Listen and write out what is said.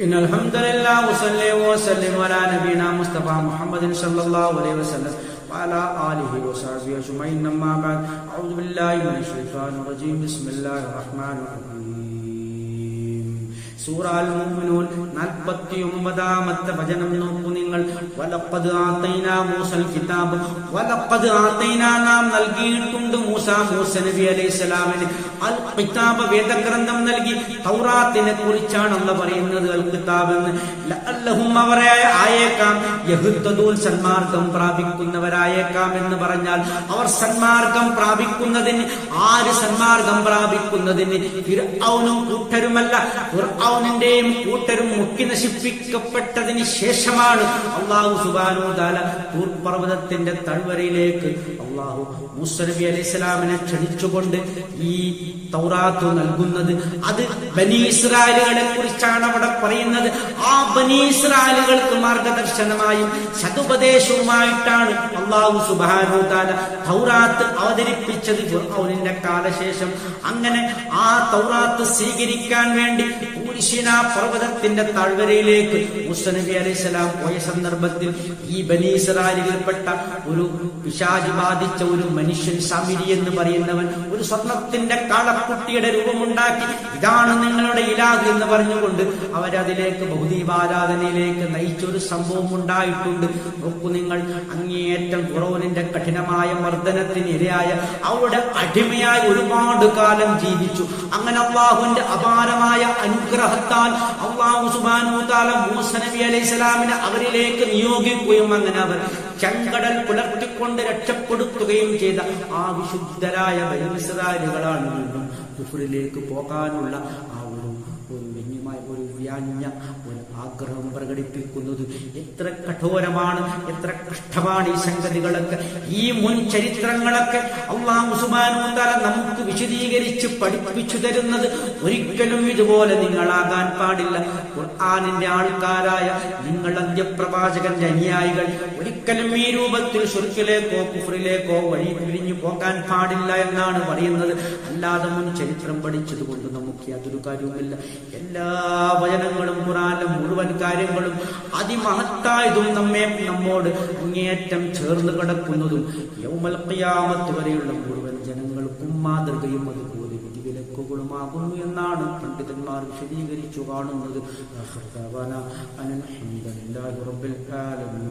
إن الحمد لله وصلي وسلم على نبينا مصطفى محمد صلى الله عليه وسلم وعلى آله وصحبه أجمعين. أما بعد أعوذ بالله من الشيطان الرجيم. بسم الله الرحمن الرحيم. സൂറ അൽ മുഅ്മിനൂൻ 49ാമത്തെ വചനം നോക്കൂ നിങ്ങൾ. വലഖദ് ആതൈനാ മൂസൽ വലഖദ് ആതൈനാ നാം മൂസ നബി അൽ കിതാബ് വേദഗ്രന്ഥം നൽകി കുറിച്ചാണ് അല്ല പറയുന്നത് അൽ ആയേക്കാം. സന്മാർഗം പ്രാപിക്കുന്നവരായേക്കാം എന്ന് പറഞ്ഞാൽ അവർ സന്മാർഗം പ്രാപിക്കുന്നതിന് ആര് സന്മാർഗം പ്രാപിക്കുന്നതിന്? ഫിർഔനും കൂട്ടരുമല്ല. ഫിർഔനിന്റെയും കൂട്ടരും മുക്കി നശിപ്പിക്കപ്പെട്ടതിന് ശേഷമാണ് അള്ളാഹു സുബാനു താല തൂർപർവതത്തിന്റെ തഴ്വരയിലേക്ക് അള്ളാഹു മുസ്തനബി അലൈഹി സ്വലാമിനെ ക്ഷണിച്ചുകൊണ്ട് ഈ തൗറാത്ത് നൽകുന്നത്. അത് ബനീസ്രാലുകളെ കുറിച്ചാണ് അവിടെ പറയുന്നത്. ആ ബനീസ്രാലുകൾക്ക് മാർഗദർശനമായും സതുപദേശവുമായിട്ടാണ് അള്ളാഹു സുബാനു താല തൗറാത്ത് അവതരിപ്പിച്ചത് ഫിർഔനിന്റെ കാലശേഷം. അങ്ങനെ ആ തൗറാത്ത് സ്വീകരിക്കാൻ വേണ്ടി പൂരിശിന പർവതത്തിന്റെ താഴ്വരയിലേക്ക് മുസ്തനബി അലൈഹിസ്സലാം പോയ സന്ദർഭത്തിൽ ഈ ബനീസറാലിൽപ്പെട്ട ഒരു പിശാജി ബാധിച്ച ഒരു മനുഷ്യൻ സമിരി എന്ന് പറയുന്നവൻ ഒരു സ്വർണത്തിന്റെ കാളക്കുട്ടിയുടെ രൂപമുണ്ടാക്കി ഇതാണ് നിങ്ങളുടെ ഇലാഹ് എന്ന് പറഞ്ഞുകൊണ്ട് അവരതിലേക്ക് ഭൗതികാരാധനയിലേക്ക് നയിച്ച ഒരു സംഭവം ഉണ്ടായിട്ടുണ്ട്. നോക്കൂ നിങ്ങൾ അങ്ങേയറ്റം കുറവനിന്റെ കഠിനമായ മർദ്ദനത്തിന് ഇരയായ അവരുടെ അടിമയായി ഒരുപാട് കാലം ജീവിച്ചു. അങ്ങനെ അള്ളാഹുവിന്റെ അപാരമായ അനുഗ്രഹത്താൽ അള്ളാഹു സുബാനു താല മൂസ നബി അലൈഹി സ്വലാമിനെ അവരിലേക്ക് നിയോഗിക്കുകയും അങ്ങനെ അവർ ചെങ്കടൽ പുലർത്തിക്കൊണ്ട് രക്ഷപ്പെടുത്തുകയും ചെയ്ത ആ വിശുദ്ധരായ ബലിമിസരാലുകളാണ് വീണ്ടും പോകാനുള്ള ആ ഒരു ഒരു വ്യഞ്ഞമായ ഒരു വ്യാഞ്ഞ ഒരു ആഗ്രഹം പ്രകടിപ്പിക്കുന്നത്. എത്ര കഠോരമാണ് എത്ര കഷ്ടമാണ് ഈ സംഗതികളൊക്കെ. ഈ മുൻ ചരിത്രങ്ങളൊക്കെ അള്ളാഹു സുബാനുത്തല നമുക്ക് വിശദീകരിച്ച് പഠിപ്പിച്ചു തരുന്നത് ഒരിക്കലും ഇതുപോലെ നിങ്ങളാകാൻ പാടില്ല. ഖുർആാനിന്റെ ആൾക്കാരായ നിങ്ങൾ അന്ത്യപ്രവാചകന്റെ അനുയായികൾ ഒരിക്കലും ഈ രൂപത്തിൽ ഷുർക്കിലേക്കോ കുഫറിലേക്കോ വഴി തിരിഞ്ഞു പോകാൻ പാടില്ല എന്നാണ് പറയുന്നത്. അല്ലാതെ മുൻ ചരിത്രം പഠിച്ചത് കൊണ്ട് നമുക്ക് യാതൊരു കാര്യവുമില്ല. എല്ലാ വചനങ്ങളും ഖുറാനും മുഴുവൻ കാര്യങ്ങളും അതിമഹത്തായതും നമ്മെ നമ്മോട് അങ്ങേയറ്റം ചേർന്ന് കിടക്കുന്നതും യൗമൽ ഖിയാമത്ത് വരെയുള്ള മുഴുവൻ ജനങ്ങൾക്കും മാതൃകയും അതുപോലെ വിധിവിലക്കുകളുമാകുന്നു എന്നാണ് പണ്ഡിതന്മാർ വിശദീകരിച്ചു കാണുന്നത്.